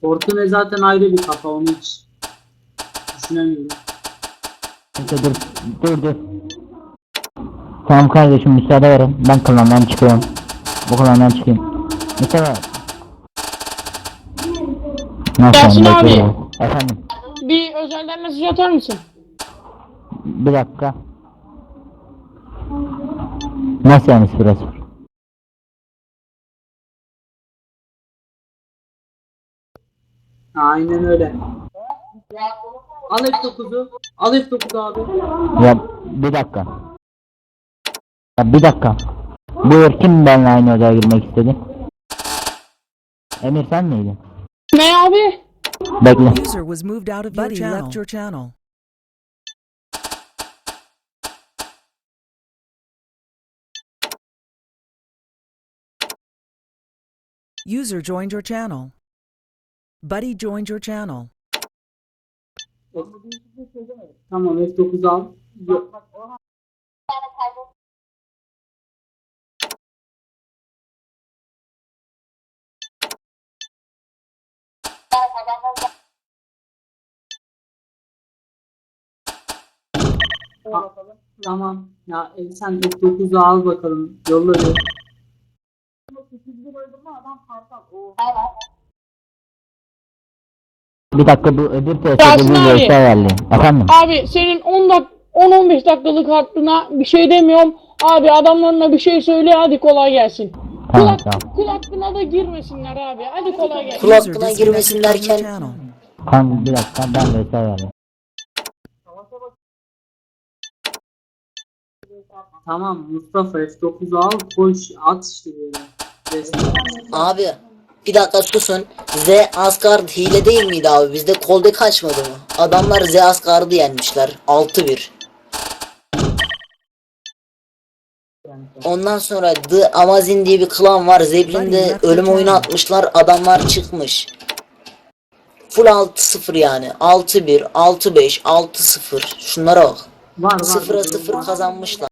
Fortune zaten ayrı bir kafa onu hiç düşünemiyorum. Dur dur dur. Tamam kardeşim müsaade verin. Ben klandan çıkıyorum. Bu klandan çıkayım. Mustafa. Nasıl Yasin abi. bekliyorum. Efendim. Bir özelden mesaj atar mısın? Bir dakika. Nasıl yani sıfır Aynen öyle. Al F9'u. Al F9'u abi. Ya bir dakika. Ya bir dakika. Buyur kim benimle aynı odaya girmek istedi? Emir sen miydin? Ne abi? Bekle. User was moved out of your channel. left your channel. User joined your channel. Buddy joined your channel. Tamam F9'u al. Ha, Tamam. Ya e, sen F9'u al bakalım. Yolla bir. Bir dakika bu öbür Yasin TS'de bir abi. Ayarlayayım. Efendim? Abi senin 10 dak 10-15 dakikalık hakkına bir şey demiyorum. Abi adamlarına bir şey söyle hadi kolay gelsin. Kul, Tamam hak- tamam. kul hakkına da girmesinler abi. Hadi kolay gelsin. Kul hakkına girmesin derken bir dakika ben VS ayarlayayım. Tamam Mustafa F9'u al. Koş at işte böyle. Resmen. abi bir dakika susun. Z Asgard hile değil miydi abi? Bizde kolde kaçmadı mı? Adamlar Z Asgard'ı yenmişler. 6-1. Ondan sonra The Amazon diye bir klan var. Zeblin'de ölüm oyunu atmışlar. Adamlar çıkmış. Full 6-0 yani. 6-1, 6-5, 6-0. Şunlara bak. Var var. 0'a 0 kazanmışlar.